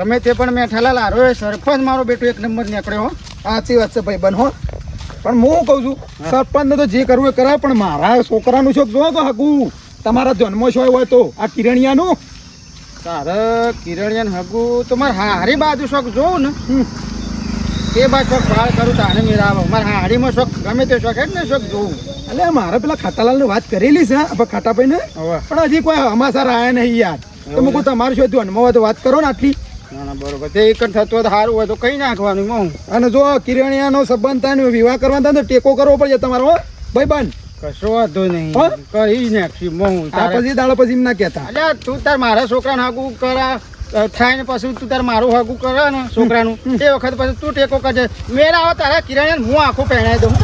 ગમે તે પણ મેઠાલાલ હારો એ સરપંચ મારો બેટો એક નંબર નીકળ્યો હો. સાચી વાત છે ભાઈ બન પણ હું કહું છું? સરપંચ તો જે કરવું એ કરાય પણ મારા છોકરાનું શોખ જો તો હકું તમારા જન્મ શોય હોય તો. આ કિરણિયાનું? તારે કિરણિયન હગુ તો મારે હારી બાજુ શોખ જોઉં ને. એ બાજુ શોખ ભાળ કરું તારે મેળાવો. મારે હારીમાં શોખ ગમે તે શોખ એટલે શોખ જોઉં. એટલે મારે પેલા ખાતાલાલની વાત કરેલી છે ખાટાભાઈને પણ હજી કોઈ હમાસાર રહ્યા નહીં યાર. તો મૂકું તમારું શું ધ્યાનમાં હોય તો વાત કરો ને આટલી. ના ના બરોબર. તે એક થતું હોય તો સારું હોય તો કઈ નાખવાનું હું અને જો કિરણિયાનો સંબંધ થાય વિવાહ કરવાનો થાય ટેકો કરવો પડશે તમારો હો. ભાઈ બન. કશો વાંધો નહીં? કરી નાખશું પછી દાડા પછી ના કહેતા. અલ્યા તું તાર મારા છોકરાને હાગું કરા થાય ને પછી તું તાર મારું હાગું કરે ને છોકરાનું. એ વખત પછી તું ટેકો કરજે. મેળા આવો તારા કિરણ હું આખું પહેણાઈ દઉં.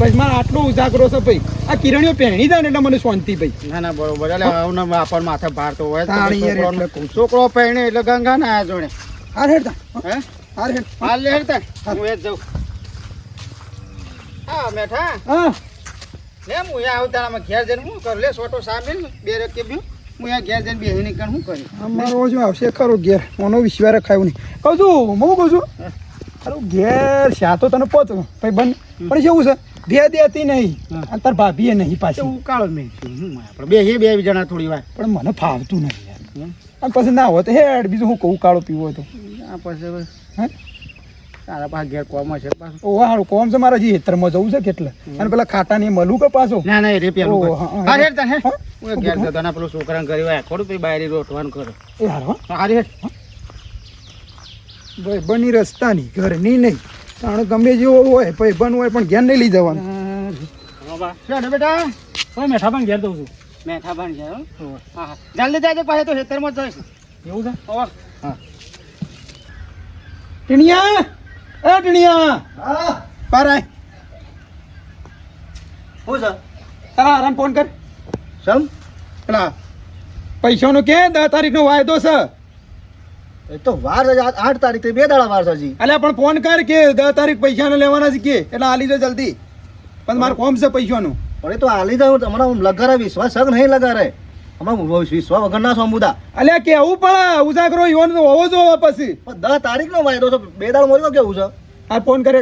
હું પછી મારે આટલો ઉજાગરો છે ભાઈ. આ કિરણીઓ પહેણી જાય ને એટલે મને શાંતિ ભાઈ. ના ના બરોબર. એટલે આવું આપણ માથે ભાર તો હોય છોકરો પહેણે એટલે ગંગા ના આ જોડે. હાર હેડતા હે? હાર હેડ. હાલ લે હેડતા હું એ જાઉં. હા મેઠા. હા. લે હું અહીંયા આવતા તારામાં ઘેર જઈને હું કરું? લે સોટો સામેલ બે રકે બ્યું હું અહીંયા ઘેર જઈને બેહી નીકળ હું કરી? અમારો જો આવશે ખરો ઘેર. મોનો વિશ્વાસ રખાયો નહીં. કહું છું હું કહું છું? અરે ઘેર શા તો તને પહોંચો ભાઈ બંધ. પણ કેવું છે? બે દેતી નહીં અંતર ભાભીએ નહીં પાછી. ઉકાળો જ નહીં પણ આપણે? બે બે જણા થોડી વાર. પણ મને ફાવતું નહીં. અને પછી ના હોય તો હેડ બીજું હું કહું કાળો પીવો તો. આ પછી હે? તારા પાસે ઘેર કોમ છે ઓ હારું કોમ છે મારા હજી હેતરમાં જવું છે કેટલે? અને પેલા ખાટા ને મલું કે પાછો? ના ના રે પેલું. હા, હા. હા હેડ. તાર હું? ઘેર જતો ના પેલું છોકરાને કરી વાય થોડું પછી બાયરી રોટવાનું કરો. એ હાર હો. હેડ. ભાઈ બની રસ્તાની ઘરની નહીં. કારણ ગમે જેવો હોય ભાઈ બન હોય પણ ઘેર નહીં લઈ જવાનું. ચાલો બેટા હવે મેઠા પણ ઘેર દઉં છું. મેઠા પણ ઘેર હા? હા જલ્દી જાજે પાછે તો ખેતરમાં જ જઈશ. એવું છે? હા. ટીણિયા! એ ટીણિયા! હા. પાર આય. હું છે? તારા આરામ ફોન કર. સમ પેલા પૈસાનો કે દસ તારીખનો વાયદો છે. તો વાર છે આઠ તારીખે બે દાડા વાર છે હજી. અલ્યા પણ ફોન કર કે દસ તારીખ પૈસા લેવાના છે કે એટલે આલી દે જલ્દી. પણ મારે કોમ છે પૈસાનું. પણ એ તો હાલી દઉં હમણાં લગારે વિશ્વાસ સગ નહીં લગારે હમણાં વિશ્વાસ વગર ના સોમુદા અલ્યા કેવું પણ ઉજાગરો યોન હોવો જોવો પછી. પણ દસ તારીખ નો વાયદો છે બે દાડ મોર્યો કેવું છે? આ ફોન કરે.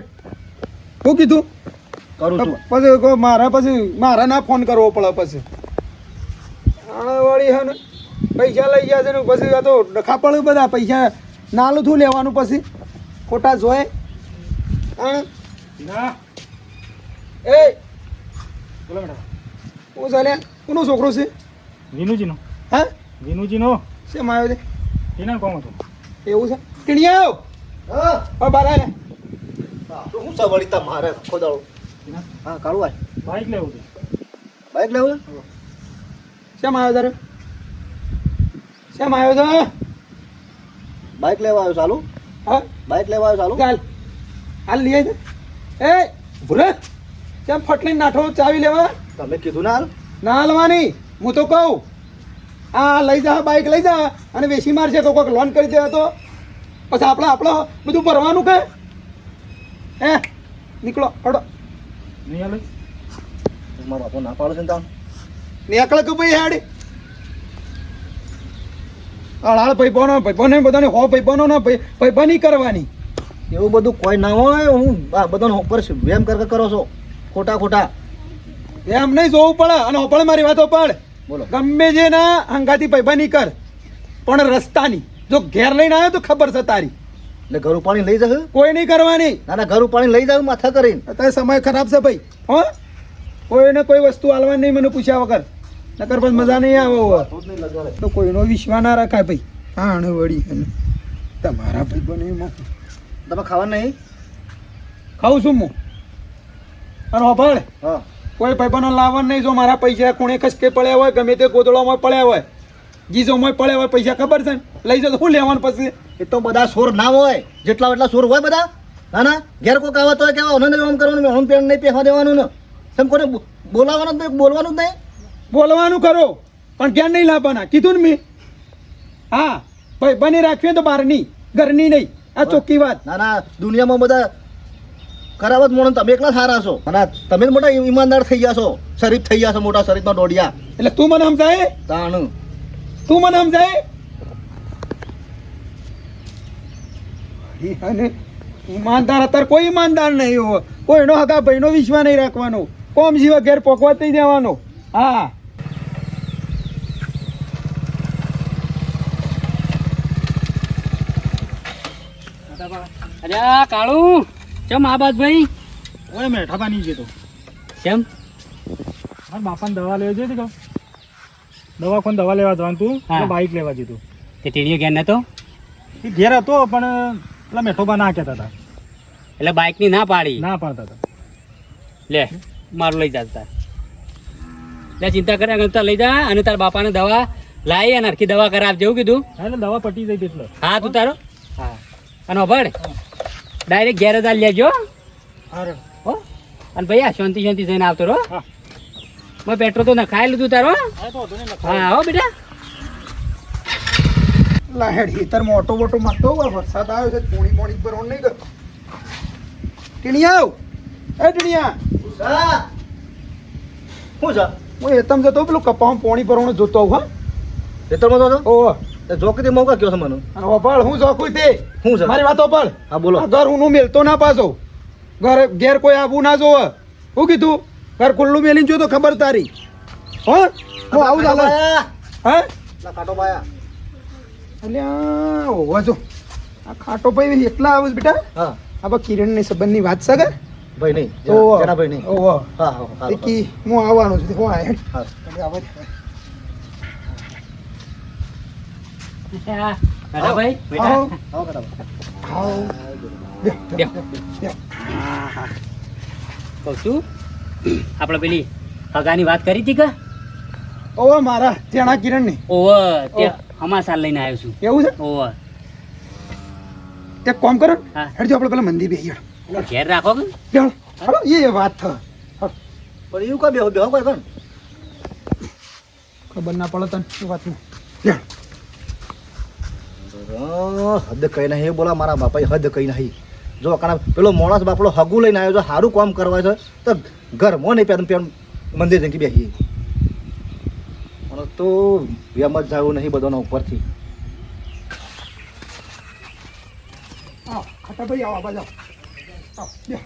શું કીધું? કરું છું. પછી મારા પછી મારા ના ફોન કરવો પડે પછી. આ વળી હે ને પૈસા લઈ ગયા છે ને પછી આ તો ડખા પડ્યું બધા પૈસા નાલું થું લેવાનું પછી? ખોટા જોય? હા? ના એ! બોલો મેઠા હું ચાલે કોનો છોકરો છે? વિનુજીનો. હા? વિનુજીનો. શેમ આવ્યો છે? એના કોમ હતો. એવું છે? ટીણિયા આવ હા. હા બાર આય તો હું સવળી તમારે ખોદાળો હા કાળું આય. બાઈક લેવું છે. બાઈક લેવું શેમ આવ્યો તારે? શેમ આવ્યો છે? બાઈક લેવા આવ્યો ચાલુ હા? બાઈક લેવા આવ્યો ચાલુ ચાલ. હાલ લઈ આવી એ ભૂરે કેમ ફટલી નાઠો? ચાવી લેવા? તમે કીધું ના ના હાલવાની. હું તો કહું. આ લઈ જા બાઈક લઈ જા અને વેસી મારશે તો કોઈક લોન કરી દેવા તો. પછી આપણે આપણે બધું ભરવાનું કે? હે? નીકળો હડો નહીં હાલે. મારો બાપો ના પાડો છે ને તાણ. નીકળ કે ભાઈ હેડ? અળાળ ભાઈ બનો ભાઈ બને બધાને હો ભાઈ બનો ના બની કરવાની. એવું બધું કોઈ ના હોય હું આ બધાનો ઉપર વેમ કર કર કરો છો. ખોટા ખોટા. એમ નહીં જોવું પડે અને હોપળ મારી વાતો પડ. બોલો. ગમે જે ના હંગાથી પૈબાની કર. પણ રસ્તાની જો ઘેર લઈને આવ્યો તો ખબર છે તારી. એટલે ઘરું પાણી લઈ જશે? કોઈ નહીં કરવાની. ના ના ઘરું પાણી લઈ જાવ માથા કરીને. અત્યારે સમય ખરાબ છે ભાઈ હો? કોઈને કોઈ વસ્તુ હાલવાની નહીં મને પૂછ્યા વગર. નકર પછી મજા નહીં આવે તો કોઈનો વિશ્વાસ ના રાખાય ભાઈ. હા ને વળી તમારા ભાઈ બને એમાં. તમે ખાવા નહીં? ખાઉં છું હું. અને હોભળ. હા. કોઈ ભાઈબંધો લાવવાનું નહીં જો મારા પૈસા ખૂણે ખસકે પડ્યા હોય ગમે તે ગોદડામાં પડ્યા હોય. ગીઝોમાં પડ્યા હોય પૈસા ખબર છે લઈ જાઓ તો શું લેવાનું પછી. એ તો બધા સોર ના હોય. જેટલા એટલા સોર હોય બધા. ના ના. ઘેર કોઈક આવત હોય કેવા ઓનને આમ કરવાનું હોમ પેન નહીં પહેવા દેવાનું ને. તેમ કોને બોલાવવાનું તો બોલવાનું જ નહીં? બોલવાનું કરો પણ ધ્યાન નહીં લાવવાના. કીધું ને મેં? હા ભાઈ બની રાખવી તો બહારની ઘરની નહીં. આ ચોખ્ખી વાત. ના ના દુનિયામાં બધા ખરાબ જ મોણો તમે એકલા સારા છો. અને તમે જ મોટા ઈમાનદાર થઈ ગયા છો. શરીફ થઈ ગયા છો મોટા શરીફમાં દોડ્યા. એટલે તું મને સમજાય? તાણું. તું મને સમજાય? અને ઈમાનદાર અત્યારે કોઈ ઈમાનદાર નહીં હો કોઈનો હગા ભાઈનો વિશ્વાસ નહીં રાખવાનો. કોમ જીવા ઘેર પોકવા થઈ જવાનો હા. અરે કાળુ ચમ આ ભાઈ? ઓય મેઠા પાની જતો કેમ? મારા બાપાને દવા લેવા જતી કહું દવા કોણ દવા લેવા જવાનું તું બાઈક લેવા જતું તે ટીડીઓ ઘેર નતો? એ ઘેર હતો પણ પેલા મેઠોબા ના કહેતા હતા. એટલે બાઇકની ના પાડી? ના પાડતા હતા. લે મારું લઈ જતા લે ચિંતા કર્યા કરતા લઈ જા અને તારા બાપાને દવા લાવી અને આખી દવા કરાવ જેવું કીધું? હા એટલે દવા પટી જઈ એટલે. હા તું તારો? હા. અને ભણ ડાયરેક્ટ ઘેર જ આલી લેજો હો. અને ભાઈ આ શાંતિ શાંતિ જઈને આવતો રહો હા. મેં પેટ્રોલ તો નખાઈ લીધું તારો હા. હા હો બેટા. લાહેડ હેતર મોટો મોટો મારતો હોય વરસાદ આવ્યો છે પોણી પોણી પર નહીં ગયો. ટીણિયા એ ટીણિયા. શું છે હું એતમ જતો પેલું કપામાં પોણી ભરવાનું જોતો હોઉં ખેતરમાં તો ઓહ. જોકરી મોકા કયો છે મને? ઓપાળ હું જોખું તે. હું છે મારી વાત ઓપાળ હા બોલો. ઘર હું મેલતો ના પાછો. ઘર ઘેર કોઈ આવું ના જોવે. હું કીધું ઘર ખુલ્લું મેલી જો તો ખબર તારી. હો? હું આવું ચાલે? હે? કાટો પાયા. અલ્યા હોવા જો. આ ખાટો ભાઈ એટલા આવું બેટા. હા. આ બા કિરણની સંબંધની વાત સગર ભાઈ નહીં જરા ભાઈ નહીં. ઓહો હા હા હા કી હું આવવાનો છું. હું આયા. હા. આવે હા, બેટા ભાઈ? બેટા આવો. આવો. કાકા આવો. કહું છું આપણે પેલી હગાની વાત કરી હતી કે? ઓવા મારા તેણા કિરણની ઓવ તે હમાસાર લઈને આવ્યો છું. એવું છે? ઓવ. તે કોમ કરો હેડજો આપણે પેલા મંદિર બેહી હેડ ઘેર રાખો કે. હાલો, એ વાત થ પણ એવું કા બેહો? બેહો કોઈ કણ? ખબર ના પડે તને શું વાત બેહો. હદ કઈ નહીં બોલા મારા બાપાએ હદ કઈ નહીં. જો કારણ પેલો માણસ બાપડો હગું લઈને આવ્યો છે સારું કામ કરવા છે તો ઘરમાં નહીં પેન પેન મંદિર જઈને બેસી મને તો વેમ જ જાવું નહીં બધાના ઉપરથી. આવો, ખાટા ભાઈ આવો, આ બાજુ આવો. આવો, બેહો.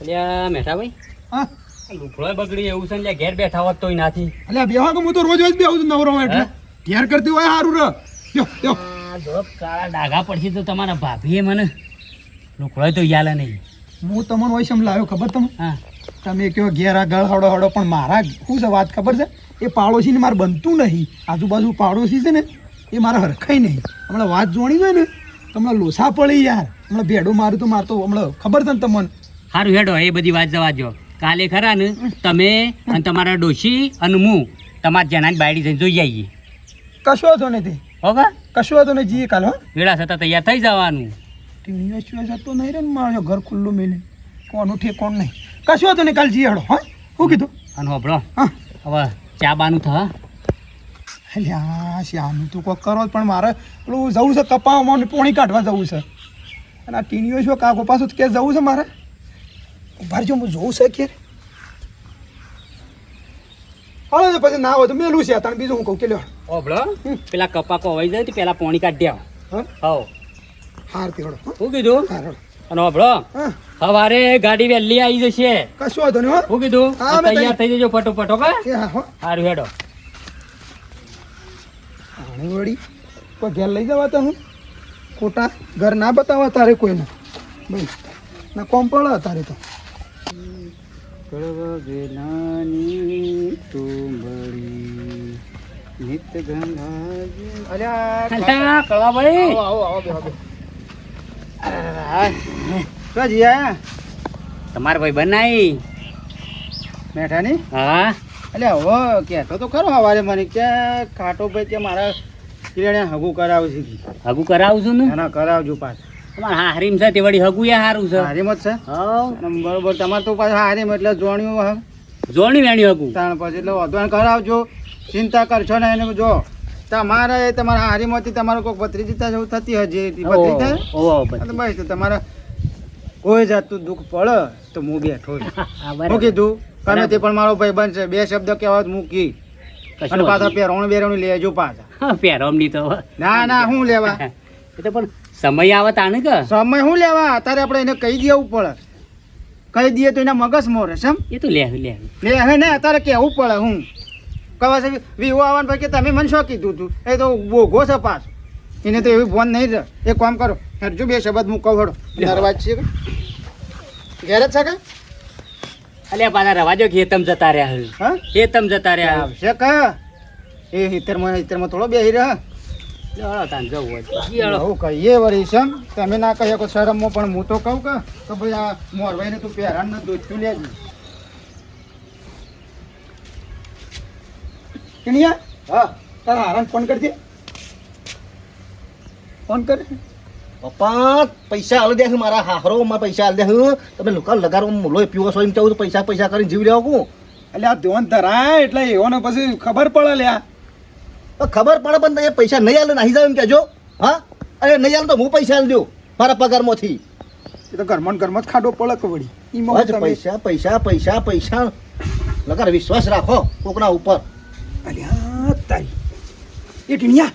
અલ્યા મેઠા ભાઈ? હા? લુફળોય બગડી એવું છે ને લ્યા ઘેર બેઠા હોત તોય નાથી. અલ્યા બેહો હું તો રોજ રોજ બેહું છું નવરો એટલે. ઘેર કરતી હોય સારું રહ કાળા ડાઘા પડશે તો તમારા ભાભીએ મને લોકોએ તો યાલે નહીં. હું તમને હોય શમ લાવ્યો ખબર તમે હા. તમે કયો ઘેર આ ગળ હડો હડો પણ મારા શું છે વાત ખબર છે? એ પાડોશીને મારે બનતું નહીં. આજુબાજુ પાડોશી છે ને એ મારા હરખાય નહીં. હમણાં વાત જોણી હોય ને તમને લોસા પડી યાર. હમણાં ભેડું મારું તો મારતો હમણાં ખબર છે ને તમને? સારું હેડો એ બધી વાત જવા જો કાલે ખરા ને તમે અને તમારા ડોશી અને હું તમારા જણાની બાયડી જઈને જોઈ આવીએ. કશો હતો નથી. તે હોગા કશો હતો નહીં જીએ કાલ હો. વેળા થતા તૈયાર થઈ જવાનું. ટીણીઓ સિવાય જતો નહીં રે મારો ઘર ખુલ્લું મેલે. કોનું ઠેકોણ નહીં. કશો હતો નહીં કાલ જીએ હડો હા. શું કીધું? અને હોભળો હા. હવે ચા બાનું થ. અલ્યા શ્યાનું તું કોક કરો પણ મારે પેલું જવું છે કપાવામાં ને પોણી કાઢવા જવું છે. અને આ ટીણીઓ શું કાકો પાછું કે જવું છે મારે? ઊભા રહેજો હું જોઉં છે કે ને પછી ના હોય તો મેલું છે તને બીજું હું કહું કે લ્યો. ઓબળો પેલા કપા કોવાઈ જાય તો પેલા પોણી કાઢી આવો હા? હાર પીવડો હું. કીધું? હાર અને ઓબળો સવારે ગાડી વહેલી આવી જશે. કશું વાંધો નહીં હું. કીધું? તૈયાર. થઈ જજો ફટોફટ હો હાર વેડો સારું હેડો. આણે વળી કોઈ ઘેર લઈ જવા તો હું? ખોટા ઘર ના બતાવવા તારે કોઈને? ભાઈ ના કોમ પડે તારે તો. અલ્યા, કળવાભાઈ. આવો નિત ગંગા શું તમારા ભાઈ બનાવી મેઠાની? હા. એટલે હવે કહેતો તો ખરો સવારે મને કે કાટો ભાઈ કે મારા કિરણે હગું કરાવું છે. હગું કરાવું છું ને ના કરાવજો પાછ. તમારે હારીમ છે તે વળી હગુયા હારું છે? હારીમ જ છે? હવ. બરોબર. તમારે તો પાછું હારીમ એટલે જોણ્યું જોણી વેણી હગું? તાણ પછી એટલે વધવાન કરાવજો. ચિંતા કરશો ને એને. જો તમારે તમારા હારીમાંથી તમારે કોઈ ભત્રીજી જેવું થતી હજી ભત્રી થાય? ઓહો, બસ તો તમારે કોઈ જાતનું દુઃખ પડે તો હું બેઠો હું કીધું કારણ તે પણ મારો ભાઈ બનશે બે શબ્દ કહેવા મૂકી અને પાછા પેરોણ બેરોણ લેજો પાછા. નહીં. ની તો. ના ના હું લેવા. એ તો પણ સમય આવે તાને કે? સમય શું લેવા? અત્યારે આપણે એને કહી દેવું પડે કહી દઈએ તો એના મગજ મોરે છે એ તો લે લે લે હે ને અત્યારે કહેવું પડે હું. કવા છે વિવો આવવાનું કે તમે મને શું કીધું તું? એ તો બોઘો છે પાસ એને તો એવી ફોન નહીં રહે એ કામ કરો. હરજુ બે શબ્દ હું કહું હડો. દરવાજ છે ઘેર જ છે કે? અલ્યા પાછા રવાજો ખેતમ જતા રહ્યા. હા. ખેતમ જતા રહ્યા આવશે કે? એ હિતરમાં હિતરમાં થોડો બેહી રહે. કહીએ વળી છે તમે ના કહ્યો કે શરમમાં પણ હું તો કહું કે તો ભાઈ આ મોરભાઈને તું પહેરાણ ને દોચ્યું લેજે. કિણિયા હા. તારા હારણ ફોન કરજે. ફોન કર. પપ્પા પૈસા હાલ દે મારા હારો માં પૈસા આલી દે તમે લોકો લગારો લોહી પીવો છો એમ ચાવું તો પૈસા પૈસા કરીને જીવ લેવો એટલે આ ધોન ધરાય એટલે એઓને પછી ખબર પડે લ્યા. ખબર પડે પણ તમે પૈસા નહીં આલે નાહી જાવ એમ કહેજો. હા? અરે નહીં આલે તો હું પૈસા આલી દઉં મારા પગારમાંથી. એ તો ઘરમાં ઘરમાં જ ખાડો પડક વળી? પૈસા પૈસા પૈસા પૈસા. લગાર વિશ્વાસ રાખો કોકના ઉપર. અલ્યા તારી. એ ટીણિયા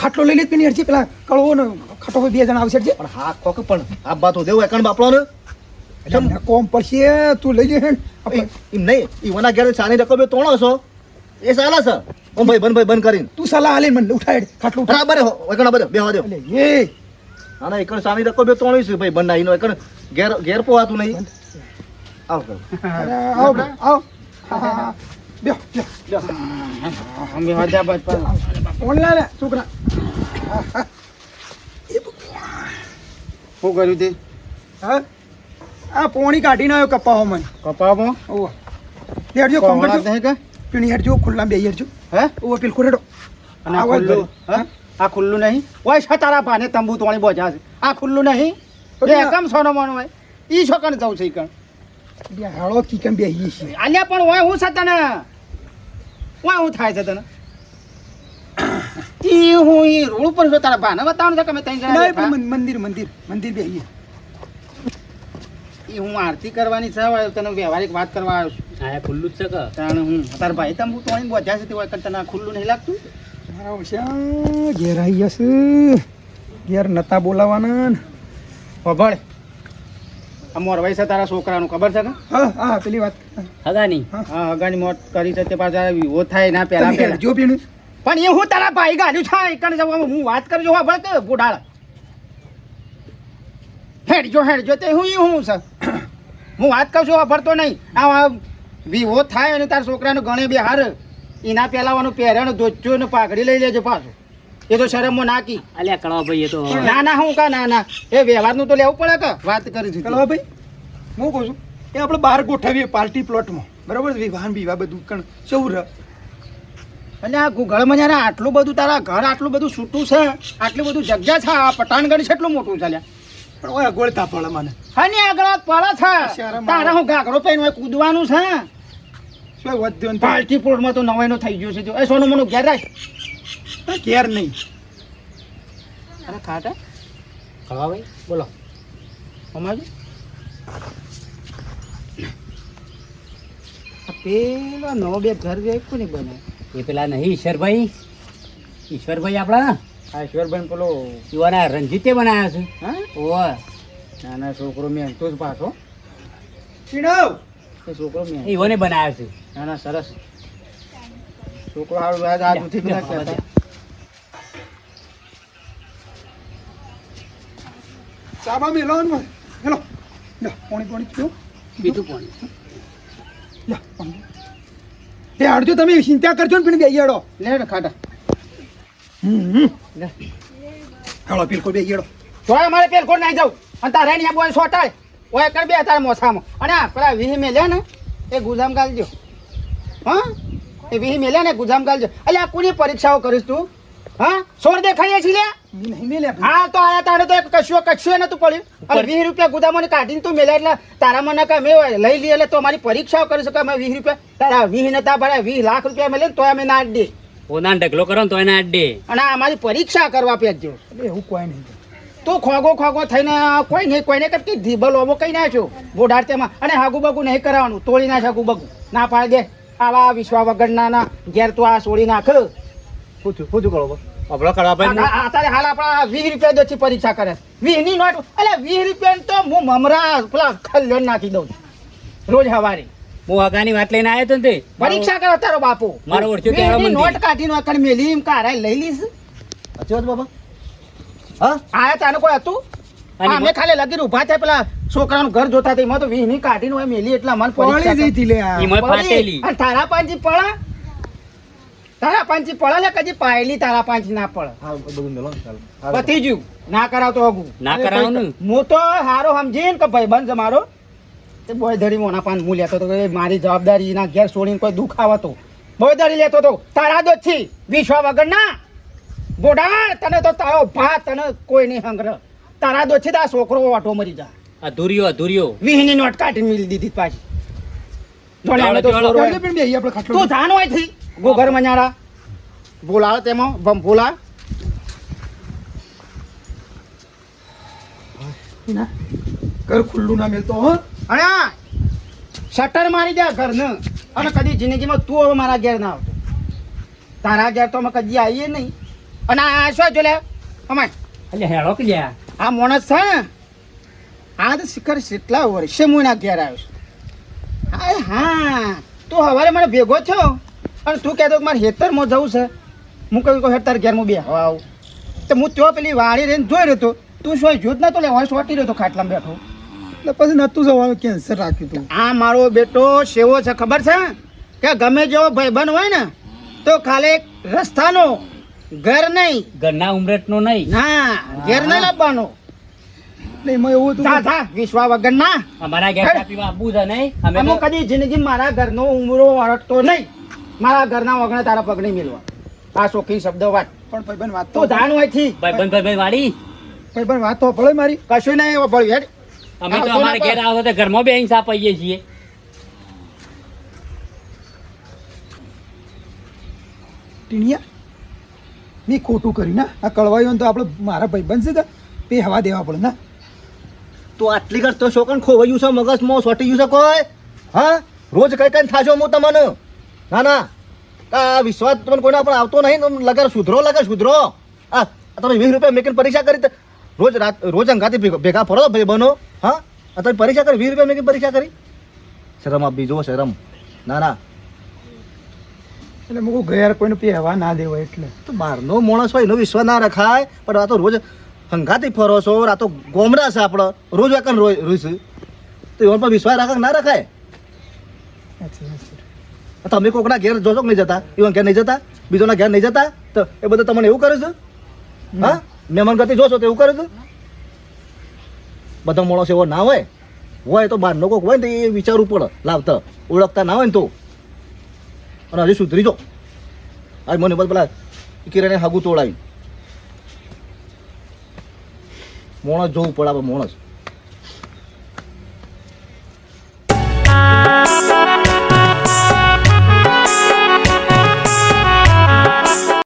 ખાટલો લઈ લે પેલી અરજી પેલા કળવો ને ખાટો બે જણા આવશે અડજી પણ હા કોક પણ આ બાતો દેવું એકણ બાપડો ને કોમ પડશે તું લઈ લે એમ નહીં ઈવના ઘેર સાની રકમ બે તોણો છો. એ સાલા સર ઓ ભાઈ બંધ ભાઈ બંધ કરીને. તું સલાહ આલે મને ઉઠાડ. ખાટલું ઉઠાડ. હો એકણ બરાબર બેહવા દે. એ. આના એકણ સાની રકો બે તોણી છે. ભાઈ બંધ આવીનો એકણ ઘેર ઘેર પોવાતું નહીં. આવ આવ આવ આવો. બે, હા, હા, હા. બેહો. અમે હતા બસ ઓનલાઈન લે, છોકરા. શું કર્યું તે? હા? આ પોણી કાઢીને આવ્યો કપાવો મને. કપાવો ઓ હેડજો કોમ કોમણા કરજો કે? પીણી હેડજો ખુલ્લા બે હેડજો. હે? ઓવો પેલ ખોરેડો અને આ ખુલ્લું. હે? આ ખુલ્લું નહીં? ઓય છે તારા ભાને તંબુ તોણી બોજા છે. આ ખુલ્લું નહીં? તો એ ત્યાં- કમ સોનો મોનો હોય. ઈ છોકરાને જવું છે ઈ કણ. બે હાળો કીકમ બે હી છે. આલ્યા પણ ઓય હું છે તને? ઓય હું થાય છે તને? ઈ હું ઈ રોડ ઉપર છો તારા ભાને બતાવવાનું છે કે અમે ત્રણ જણા મંદિર મંદિર મંદિર બે હી ઈ હું આરતી કરવાની છે આવ્યો તને વ્યવહારિક વાત કરવા આવ્યો છું. આ ખુલ્લું જ છે કે? તાણે હું તારા ભાઈ તંબુ તો બોજા છે તે હોય તને ખુલ્લું નહીં લાગતું? મારા ઓછા ઘેર આવી જશે. ઘેર નતા બોલાવાના ને. ખબર આ મોરવાઈ છે તારા છોકરાનું ખબર છે કે? હા હા પેલી વાત. હગાની? હા. હગાની મોત કરી છે તે પાછા વિવો થાય ના પહેલા તમે પહેલા હેડજો પીણું. પણ એ હું તારા ભાઈ ગાડ્યું છે એકણ જવા હું વાત કરજો હા ભલે કે બુઢાળ હેડજો હેડજો તે હું હું છે. હું વાત કહું છું વાપરતો નહીં. આ વિવો થાય અને તારા છોકરાનું ગણે બે હાર એના પહેલાવાનું પહેરણ ધોચ્યો ને પાઘડી લઈ લેજો પાછું. એ તો શરમમાં નાખી. અલ્યા કળવા ભાઈ એ તો ના ના હું કા ના ના. એ વ્યવહારનું તો લેવું પડે કે? વાત કરી છે કળવા ભાઈ હું કહું છું એ આપણે બહાર ગોઠવીએ પાર્ટી પ્લોટમાં. બરાબર વિવાહ વિવાહ બધું કણ ચૌર. અને આ ગુગળમાં જરા આટલું બધું તારા ઘર આટલું બધું છૂટું છે. આટલું બધું જગ્યા છે આ પટાણગઢ છે એટલું મોટું ચાલ્યા પણ ઓય ગોળતા પડે મને. હની આગળ પડે છે. તારા હું ગાગરો પહેરીને હોય કૂદવાનું છે. શું વધ્યો ને પાર્ટી પ્લોટમાં તો નવાઈનો થઈ ગયો છે. જો. એ સોનું મોનું ઘેર રાખ. ઘેર નહીં. અરે ખાટા. કળવા ભાઈ? બોલો. અમારું? પેલો નવો બે ઘર જે કોને બને? એ પેલા નહીં ઈશ્વરભાઈ. ઈશ્વરભાઈ આપણા? આ ઈશ્વરભાઈ પેલો યુવાના રંજીતે બનાવ્યા છે. હા? ઓવે નાના છોકરો મહેનતો જ પાછો. પીણો એ છોકરો મેં ઈવોને બનાવ્યા છે. નાના સરસ. છોકરો હારું આજ આજુથી પેલા કહેતા ચાબા મેલો ને હેલો. લે પાણી પાણી પીઓ. બીજું કોણ લે પાણી. તે હાડજો તમે ચિંતા કરજો ને પણ બે હેડો લે ને ખાટા હેલો બિલકુલ બે હેડો તો મારે પેલ કોણ નાઈ જાવ. અને તારે ને બોય સોટાય. ઓય કર બે તારા મોસામાં. અને આ પેલા વીહ મેલ્યા ને એ ગુજામ ગાલજો હા? એ વીહ મેલ્યા ને ગુજામ ગાલજો અલ્યા કોની પરીક્ષાઓ કરીશ તું? હા? સોર દેખાઈએ છીએ? નહીં મેલે હા તો આયા તારે તો એક કશું કશું નતું પડ્યું. અને વીસ રૂપિયા ગુદામોને કાઢીને તું મેલ્યા એટલે તારા મને કામ લઈ લઈએ એટલે તો અમારી પરીક્ષાઓ કરી શકો અમે વીસ રૂપિયા? તારા વીસ નતા ભરાય વીસ લાખ રૂપિયા મેલે તો અમે ના દે. ઓના ઢગલો કરો ને તો એને અડે અને આ અમારી પરીક્ષા કરવા પેજો એટલે એવું કોઈ નહીં. તું ખોગો ખોગો થઈને કોઈ નહીં કોઈને કઈ ધીબલ ઓબો કઈ નાખ્યો બોડાર તેમાં. અને હાગુ બગુ નહીં કરાવવાનું તોડી નાખ હાગુ બગુ ના પાડી દે. આવા વિશ્વા વગરના ના ઘેર તું આ સોડી નાખ. પૂછું પૂછું કરો અબળો કરવા ભાઈ. અત્યારે હાલ આપણા વીસ રૂપિયા દોથી પરીક્ષા કરે. વીસની નોટ એટલે વીસ રૂપિયા તો હું મમરા પેલા ખલ્યો નાખી દઉં રોજ હવારે. હું હગાની વાત લઈને આવ્યો તો ને તે. પરીક્ષા કરો તારો બાપુ. મારો ઓળખ્યો વીસ ત્યારે નોટ કાઢીને વાકણ મેલી એમ કારાય લઈ લીસ વાત બાપા. હા? આયા તાને કોઈ હતું? અમે ખાલી લગીને ઊભા થાય પેલા છોકરાનું ઘર જોતા હતા એમાં તો વીહની કાઢીને હોય મેલી એટલા મન પડી જઈ હતી લે આ. ફાટેલી અને તારા પાંચી પડા તારા પાંચી પડા લે કદી પાયેલી તારા પાંચ ના પડે હા બધું મેલો ને પતી જ્યું ના કરાવતો ના કરાવો હું તો હારો સમજીને કે ભાઈબંધ બંધ મારો. તે બોય ધરી મોના પાન હું લેતો તો મારી જવાબદારી ના ઘેર છોડીને કોઈ દુઃખ આવતો બોય ધરી લેતો તો. તારા દોત છી વિશ્વા વગર ના. બોડા તને તો તારો ભા તને કોઈ નહીં સંગ્રહ તારા દોતથી તારા છોકરો વાટો મરી જા. અધૂરિયો અધૂરિયો વીહની નોટ કાઢી મિલી દીધી પાછી. જોડે તો તું જાણ હોયથી ગોગર મኛડા બોલાવો તેમાં ભંભોલા ના. કર ખુલ્લું ના મેલતો હો. અને શટર મારી દે ઘરને. અને કદી જિંદગીમાં તું હવે મારા ઘેર ના આવતો. તારા ઘેર તો અમે કદી આવીએ નહીં. અને આ શું જો લે? અમાય એટલે હેળો કે લ્યા. આ માણસ છે ને આ તો શિખર કેટલા વર્ષે હું એના ઘેર આવ્યો છું. હા હા. તું હવારે મને ભેગો થયો? અને તું કહેતો કે મારે હેતરમાં જવું છે. હું કહ્યું કે હેતર ઘેર હું બે હવા આવું. તો હું ત્યાં પેલી વાળી રહીને જોઈ રહ્યો હતો તું શું જોત નતો લે? હોય સોટી રહ્યો હતો ખાટલામાં બેઠો. એટલે પછી નતું જવાનું કેન્સર રાખ્યું હતું આ મારો બેટો સેવો છે ખબર છે? કે ગમે જેવો ભાઈબંધ હોય ને તો ખાલી રસ્તાનો ઘર નહીં. ઘરના ઉમરેટનો નહીં. ના ઘેર નહીં લાવવાનો. એમાં એવું હતું જા જા વિશ્વા વગર ના અમારા ઘેર પીવા આપવું છે નહીં. અમે કદી જિંદગી મારા ઘરનો ઉમરો અડકતો નહીં. મારા ઘરના વગણે તારા પગ નહીં મિલવા. આ શોખીન શબ્દ વાત. પણ ભાઈબંધ વાત તો તું હોયથી. ભાઈ બંધ વાળી? ભાઈબંધ વાત તો પડે મારી. કશું નહીં હેડ. અમે તો અમારા ઘેર આવો તો ઘરમાં બે અહીં સાપ છીએ. ટીણિયા મેં ખોટું કર્યું. ના આ કળવાયું તો આપણે મારા ભાઈ બનશે તો તે હવા દેવા પડે. ના. તો આટલી ઘર તો છોકરા ખોવાયું છે મગજમાં સોટી ગયું છે કોઈ? હા? રોજ કઈ કઈ થાશો હું તમને? ના ના. આ વિશ્વાસ તમને કોઈના પર આવતો નહીં લગર સુધરો લગર સુધરો. આ તમે વીસ રૂપિયા મેકીને પરીક્ષા કરી રોજ રાત રોજ અંગાથી ભેગા- ભેગા ફરો ભાઈ બનો હા? અત્યારે પરીક્ષા કરી? વીસ રૂપિયા મેકીને પરીક્ષા કરી? શરમ આપી જુઓ શરમ. ના ના. એટલે મૂકું ગયા કોઈને પહેવા ના દેવો એટલે. તો બહારનો માણસ હોય એનો વિશ્વાસ ના રખાય. પણ આ તો રોજ હંગાથી ફરો છો આ તો ગોમડા છે આપણો રોજ વાકન રોજ રોઈશ. તો એવા પર વિશ્વાસ રાખે ના રખાય? તમે કોકના ઘેર જોશો કે નહીં જતા? એવા ઘેર નહીં જતા? બીજોના ઘેર નહીં જતા? તો એ બધું તમને એવું કરે છે? હા? મહેમાન ગતિ જોશો તો એવું કર્યું છે? બધા માણસ એવો ના હોય હોય તો બહારનો કોક હોય ને તો એ વિચારવું પડે, લાવતા. ઓળખતા ના હોય ને તો. અને હજી સુધરી જો આજ મને બધા પેલા કિરણે હાગું તોડાવી માણસ જોવું પડે આપણે, માણસ.